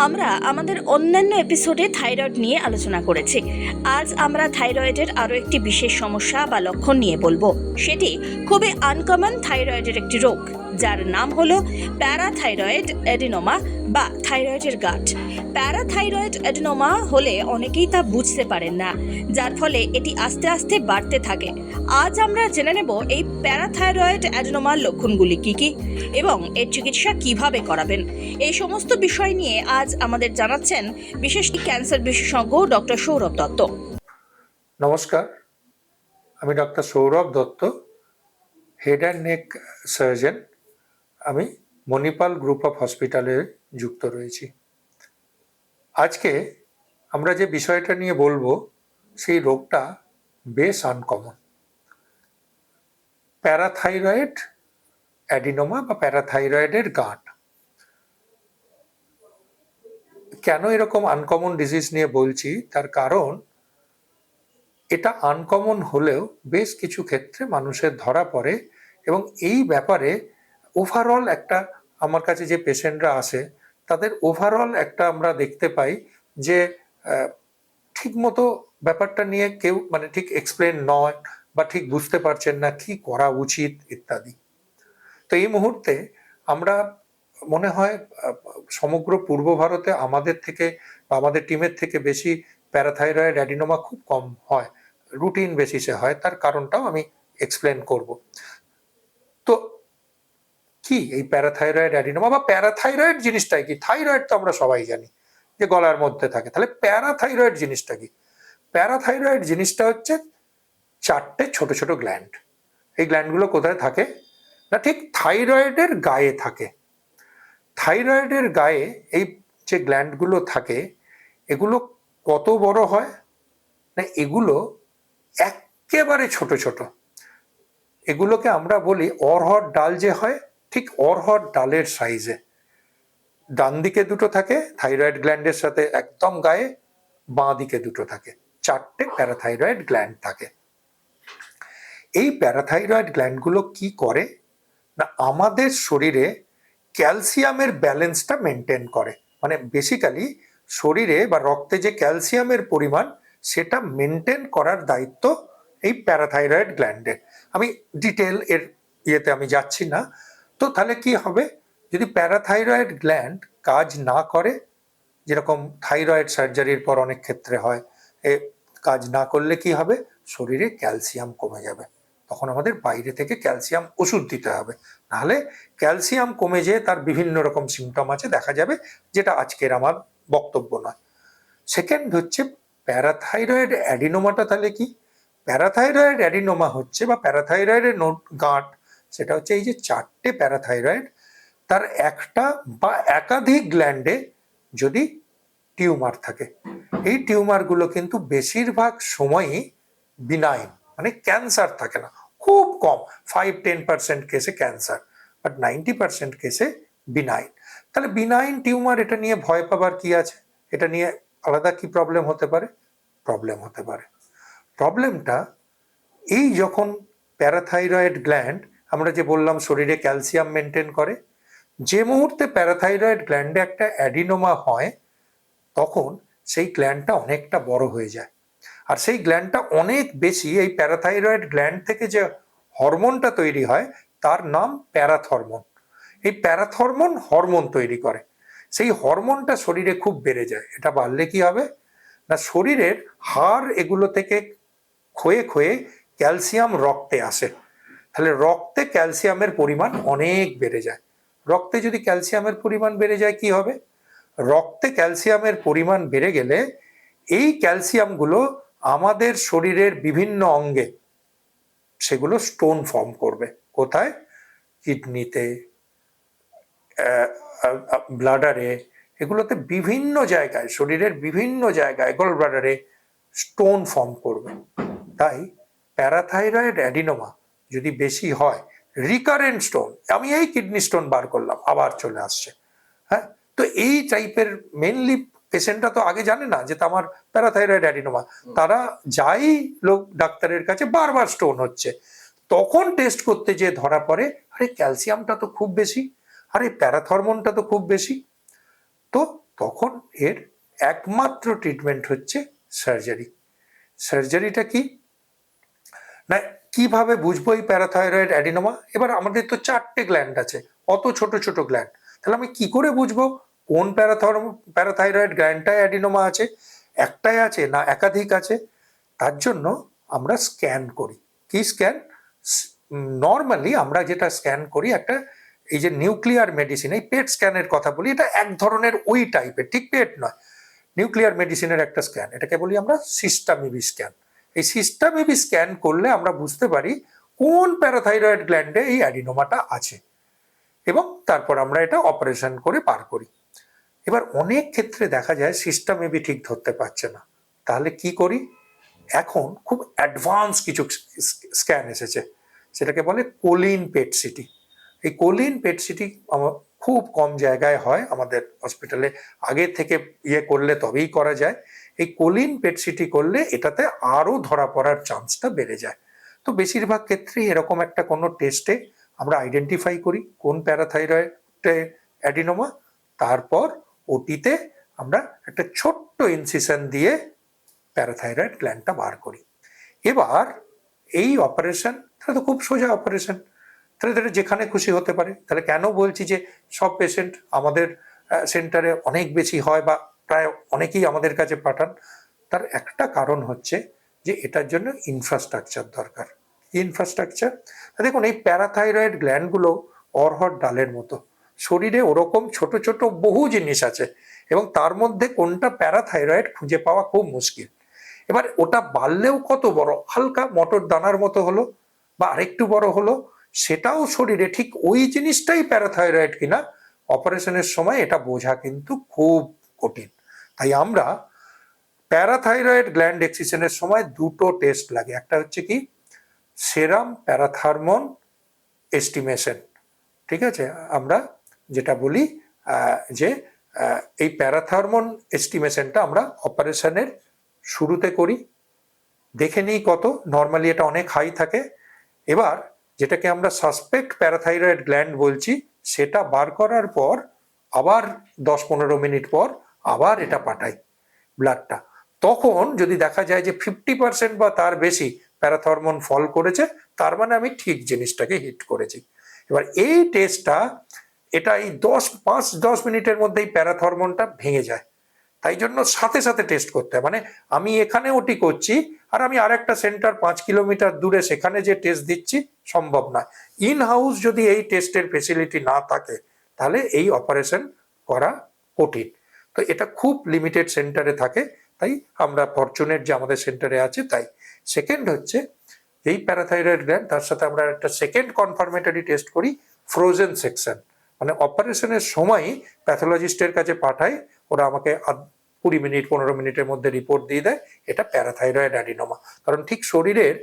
আমরা আমাদের অন্যান্য এপিসোডে থাইরয়েড নিয়ে আলোচনা করেছি। আজ আমরা থাইরয়েডের আরও একটি বিশেষ সমস্যা বা লক্ষণ নিয়ে বলব। সেটি খুবই আনকমন থাইরয়েডের একটি রোগ। যার নাম হলো প্যারাথাইরয়েড এডিনোমা বা থাইরয়েডের গাঁট প্যারাথাইরয়েড এডিনোমা হলে অনেকেই তা বুঝতে পারেন না, যার ফলে এটি আস্তে আস্তে বাড়তে থাকে। আজ আমরা জেনে নেব এই প্যারাথাইরয়েড অ্যাডিনোমার লক্ষণগুলি কি কি এবং এর চিকিৎসা কীভাবে করাবেন। এই সমস্ত বিষয় নিয়ে আজ আমাদের জানাচ্ছেন বিশেষ ক্যান্সার বিশেষজ্ঞ ডক্টর সৌরভ দত্ত। নমস্কার, আমি doctor Sourav Dutta head and neck surgeon আমি মণিপাল গ্রুপ অফ হসপিটালে যুক্ত রয়েছি। আজকে আমরা যে বিষয়টা নিয়ে বলব, সেই রোগটা বেশ আনকমন প্যারাথাইরয়েড, অ্যাডিনোমা বা প্যারাথাইরয়েডের গাঁট। কেন এরকম আনকমন ডিজিজ নিয়ে বলছি? তার কারণ, এটা আনকমন হলেও বেশ কিছু ক্ষেত্রে মানুষের ধরা পড়ে এবং এই ব্যাপারে ওভারঅল একটা আমার কাছে যে পেশেন্টরা আসে, তাদের ওভারঅল একটা আমরা দেখতে পাই যে ঠিকমতো ব্যাপারটা নিয়ে কেউ মানে ঠিক এক্সপ্লেন নয় বা ঠিক বুঝতে পারছেন না কি করা উচিত ইত্যাদি। তো এই মুহূর্তে আমরা মনে হয় সমগ্র পূর্ব ভারতে আমাদের থেকে বা আমাদের টিমের থেকে বেশি প্যারাথাইরয়েড অ্যাডিনোমা খুব কম হয় রুটিন বেসিসে হয়, তার কারণটাও আমি এক্সপ্লেন করব। কি? এই প্যারাথাইরয়েড অ্যাডিনোমা বা প্যারাথাইরয়েড জিনিসটাই কি? থাইরয়েড তো আমরা সবাই জানি যে গলার মধ্যে থাকে। তাহলে প্যারাথাইরয়েড জিনিসটা কি? প্যারাথাইরয়েড জিনিসটা হচ্ছে চারটে ছোট ছোট গ্ল্যান্ড এই গ্ল্যান্ডগুলো কোথায় থাকে? না, ঠিক থাইরয়েডের গায়ে থাকে। থাইরয়েডের গায়ে এই যে গ্ল্যান্ডগুলো থাকে, এগুলো কত বড় হয়? না, এগুলো একেবারে ছোট ছোট। এগুলোকে আমরা বলি অরহর ডাল যে হয় ঠিক অরহর ডালের সাইজে। ডান দিকে দুটো থাকে, থাইরয়েড গ্ল্যান্ডের সাথে একদম গায়ে, বাঁ দিকে দুটো থাকে। চারটে প্যারাথাইরয়েড গ্ল্যান্ড থাকে। এই প্যারাথাইরয়েড গ্ল্যান্ডগুলো কি করে? না, আমাদের শরীরে ক্যালসিয়ামের ব্যালেন্সটা মেনটেন করে। মানে বেসিক্যালি শরীরে বা রক্তে যে ক্যালসিয়ামের পরিমাণ, সেটা মেনটেন করার দায়িত্ব এই প্যারাথাইরয়েড গ্ল্যান্ডের। আমি ডিটেল এর ইয়েতে আমি যাচ্ছি না। তো তাহলে কি হবে? যদি প্যারাথাইরয়েড গ্ল্যান্ড কাজ না করে, যেরকম থাইরয়েড সার্জারির পর অনেক ক্ষেত্রে হয়, এ কাজ না করলে কি হবে? শরীরে ক্যালসিয়াম কমে যাবে। তখন আমাদের বাইরে থেকে ক্যালসিয়াম ওষুধ দিতে হবে। নাহলে ক্যালসিয়াম কমে যেয়ে তার বিভিন্ন রকম সিমটম আছে, দেখা যাবে যেটা আজকের আমার বক্তব্য নয়। সেকেন্ড হচ্ছে প্যারাথাইরয়েড অ্যাডিনোমাটা তাহলে কি? প্যারাথাইরয়েড অ্যাডিনোমা হচ্ছে বা প্যারাথাইরয়েডের নোট, গাঁট সেটা হচ্ছে এই যে চারটে প্যারাথাইরয়েড, তার একটা বা একাধিক গ্ল্যান্ডে যদি টিউমার থাকে। এই টিউমারগুলো কিন্তু বেশিরভাগ সময়ই বিনাইন মানে ক্যান্সার থাকে না। খুব কম ফাইভ টেন পার্সেন্ট কেসে ক্যান্সার বাট নাইনটি পার্সেন্ট কেসে বিনাইন তাহলে বিনাইন টিউমার এটা নিয়ে ভয় পাবার কি আছে? এটা নিয়ে আলাদা কি প্রবলেম হতে পারে? প্রবলেম হতে পারে। প্রবলেমটা এই যখন প্যারাথাইরয়েড গ্ল্যান্ড আমরা যে বললাম শরীরে ক্যালসিয়াম মেনটেন করে, যে মুহূর্তে প্যারাথাইরয়েড গ্ল্যান্ডে একটা অ্যাডিনোমা হয়, তখন সেই গ্ল্যান্ডটা অনেকটা বড় হয়ে যায়। আর সেই গ্ল্যান্ডটা অনেক বেশি, এই প্যারাথাইরয়েড গ্ল্যান্ড থেকে যে হরমোনটা তৈরি হয়, তার নাম প্যারাথরমোন। এই প্যারাথরমোন হরমোন তৈরি করে। সেই হরমোনটা শরীরে খুব বেড়ে যায়। এটা বাড়লে কি হবে? না, শরীরের হাড় এগুলো থেকে ক্ষয়ে ক্ষয়ে ক্যালসিয়াম রক্তে আসে। তাহলে রক্তে ক্যালসিয়ামের পরিমাণ অনেক বেড়ে যায়। রক্তে যদি ক্যালসিয়ামের পরিমাণ বেড়ে যায়, কি হবে? রক্তে ক্যালসিয়ামের পরিমাণ বেড়ে গেলে এই ক্যালসিয়ামগুলো আমাদের শরীরের বিভিন্ন অঙ্গে সেগুলো স্টোন ফর্ম করবে। কোথায়? কিডনিতে ব্লাডারে। এগুলোতে বিভিন্ন জায়গায়, শরীরের বিভিন্ন জায়গায় গল ব্লাডারে স্টোন ফর্ম করবে। তাই প্যারাথাইরয়েড অ্যাডিনোমা যদি বেশি হয় রিকারেন্ট স্টোন আমি এই কিডনি স্টোন বার করলাম, আবার চলে আসছে। হ্যাঁ? তো এই টাইপের মেনলি পেশেন্টরা তো আগে জানে না যে আমার প্যারাথাইরয়েড অ্যাডিনোমা তারা যাই লোক ডাক্তারের কাছে বারবার স্টোন হচ্ছে। তখন টেস্ট করতে যে ধরা পড়ে, আরে ক্যালসিয়ামটা তো খুব বেশি, আরে প্যারাথরমোনটা তো খুব বেশি। তো তখন এর একমাত্র ট্রিটমেন্ট হচ্ছে সার্জারি সার্জারিটা কি? না কীভাবে বুঝব এই প্যারাথাইরয়েড অ্যাডিনোমা? এবার আমাদের তো চারটে গ্ল্যান্ড আছে, অত ছোট ছোট গ্ল্যান্ড তাহলে আমি কি করে বুঝব কোন প্যারাথর প্যারাথাইরয়েড গ্ল্যান্ডটায় অ্যাডিনোমা আছে? একটাই আছে না একাধিক আছে? তার জন্য আমরা স্ক্যান করি। কি স্ক্যান নর্মালি আমরা যেটা স্ক্যান করি একটা এই যে নিউক্লিয়ার মেডিসিন এই পেট স্ক্যানের কথা বলি, এটা এক ধরনের ওই টাইপের ঠিক পেট নয়। নিউক্লিয়ার মেডিসিনের একটা স্ক্যান এটাকে বলি আমরা সিস্টামিবি স্ক্যান এই সিস্টামিবি স্ক্যান করলে আমরা বুঝতে পারি কোন প্যারাথাইরয়েড গ্ল্যান্ডে এই অ্যাডিনোমাটা আছে। এবং তারপর আমরা এটা অপারেশন করে পার করি। এবার অনেক ক্ষেত্রে দেখা যায় সিস্টামেবি ঠিক ধরতে পারছে না। তাহলে কি করি? এখন খুব অ্যাডভান্স কিছু স্ক্যান এসেছে। সেটাকে বলে কোলিন পেট সিটি এই কোলিন পেট সিটি খুব কম জায়গায় হয় আমাদের হসপিটালে আগে থেকে ইয়ে করলে তবেই করা যায়। এই কোলিন পেট সিটি করলে এটাতে আরও ধরা পড়ার চান্সটা বেড়ে যায়। তো বেশিরভাগ ক্ষেত্রেই এরকম একটা কোনো টেস্টে আমরা আইডেন্টিফাই করি কোন প্যারাথাইরয়েডে অ্যাডিনোমা, তারপর ওটিতে আমরা একটা ছোট্ট ইনসিশন দিয়ে প্যারাথাইরয়েড গ্ল্যান্ডটা বার করি। এবার এই অপারেশন তাহলে তো খুব সোজা অপারেশন তাহলে তাহলে যেখানে খুশি হতে পারে। তাহলে কেন বলছি যে সব পেশেন্ট আমাদের সেন্টারে অনেক বেশি হয় বা প্রায় অনেকেই আমাদের কাছে পাঠান। তার একটা কারণ হচ্ছে যে এটার জন্য ইনফ্রাস্ট্রাকচার দরকার। ইনফ্রাস্ট্রাকচার দেখুন, এই প্যারাথাইরয়েড গ্ল্যান্ডগুলো অরহর ডালের মতো। শরীরে ওরকম ছোট ছোট বহু জিনিস আছে এবং তার মধ্যে কোনটা প্যারাথাইরয়েড খুঁজে পাওয়া খুব মুশকিল। এবার ওটা বাড়লেও কত বড়? হালকা মটর দানার মতো হলো বা আরেকটু বড় হলো, সেটাও শরীরে ঠিক ওই জিনিসটাই প্যারাথাইরয়েড কিনা? অপারেশনের সময় এটা বোঝা কিন্তু খুব কঠিন। তাই আমরা প্যারাথাইরয়েড গ্ল্যান্ড এক্সিশনের সময় দুটো টেস্ট লাগে। একটা হচ্ছে কি, সেরাম প্যারাথার্মন এস্টিমেশন। ঠিক আছে? আমরা যেটা বলি যে এই প্যারাথার্মন এস্টিমেশনটা আমরা অপারেশনের শুরুতে করি, দেখে নিই কত। নর্মালি এটা অনেক হাই থাকে। এবার যেটাকে আমরা সাসপেক্ট প্যারাথাইরয়েড গ্ল্যান্ড বলছি, সেটা বার করার পর আবার দশ পনেরো মিনিট পর আবার এটা পাঠাই ব্লাডটা। তখন যদি দেখা যায় যে ফিফটি পার্সেন্ট বা তার বেশি প্যারাথরমন ফল করেছে, তার মানে আমি ঠিক জিনিসটাকে হিট করেছি। এবার এই টেস্টটা এটা এই দশ, পাঁচ, দশ মিনিটের মধ্যেই প্যারাথরমনটা ভেঙে যায়। তাই জন্য সাথে সাথে টেস্ট করতে হয়। মানে আমি এখানে ওটি করছি আর আমি আরেকটা সেন্টার পাঁচ কিলোমিটার দূরে সেখানে যে টেস্ট দিচ্ছি সম্ভব নয়। ইন হাউস যদি এই টেস্টের ফেসিলিটি না থাকে, তাহলে এই অপারেশন করা কঠিন। তো এটা খুব লিমিটেড সেন্টারে থাকে, তাই আমরা ফরচুনেট যে আমাদের সেন্টারে আছে তাই। সেকেন্ড হচ্ছে, এই প্যারাথাইরয়েড গ্ল্যান্ড তার সাথে আমরা একটা সেকেন্ড কনফার্মেটারি টেস্ট করি ফ্রোজেন সেকশন মানে অপারেশনের সময় প্যাথোলজিস্টের কাছে পাঠাই ওরা আমাকে কুড়ি মিনিট, পনেরো মিনিটের মধ্যে রিপোর্ট দিয়ে দেয়। এটা প্যারাথাইরয়েড অ্যাডিনোমা। কারণ ঠিক শরীরের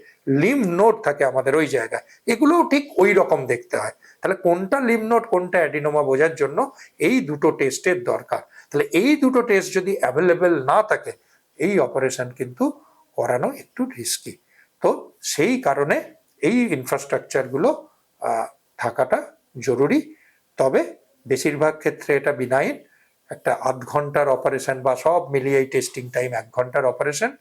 লিম নোট থাকে আমাদের ওই জায়গায়। এগুলোও ঠিক ওই রকম দেখতে হয়। তাহলে কোনটা লিম নোট কোনটা অ্যাডিনোমা বোঝার জন্য এই দুটো টেস্টের দরকার। তাহলে এই দুটো টেস্ট যদি অ্যাভেলেবেল না থাকে, এই অপারেশন কিন্তু করানো একটু রিস্কি তো সেই কারণে এই ইনফ্রাস্ট্রাকচারগুলো থাকাটা জরুরি। তবে বেশিরভাগ ক্ষেত্রে এটা বিনাইন একটা আধ ঘণ্টার অপারেশন বা সব মিলিয়ে এই টেস্টিং টাইম এক ঘণ্টার অপারেশন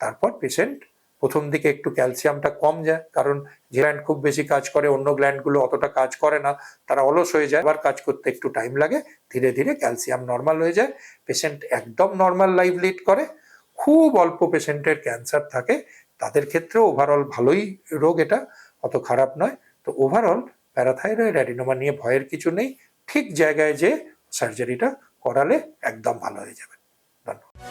তারপর পেশেন্ট প্রথম দিকে একটু ক্যালসিয়ামটা কম যায়, কারণ যে গ্ল্যান্ড খুব বেশি কাজ করে, অন্য গ্ল্যান্ডগুলো অতটা কাজ করে না, তারা অলস হয়ে যায়। আবার কাজ করতে একটু টাইম লাগে, ধীরে ধীরে ক্যালসিয়াম নর্মাল হয়ে যায়। পেশেন্ট একদম নর্মাল লাইফ লিড করে। খুব অল্প পেশেন্টের ক্যান্সার থাকে। তাদের ক্ষেত্রে ওভারঅল ভালোই রোগ এটা, অত খারাপ নয়। তো ওভারঅল প্যারাথাইরয়েড অ্যাডিনোমা নিয়ে ভয়ের কিছু নেই। ঠিক জায়গায় যে সার্জারিটা করালে একদম ভালো হয়ে যাবে ধন্যবাদ.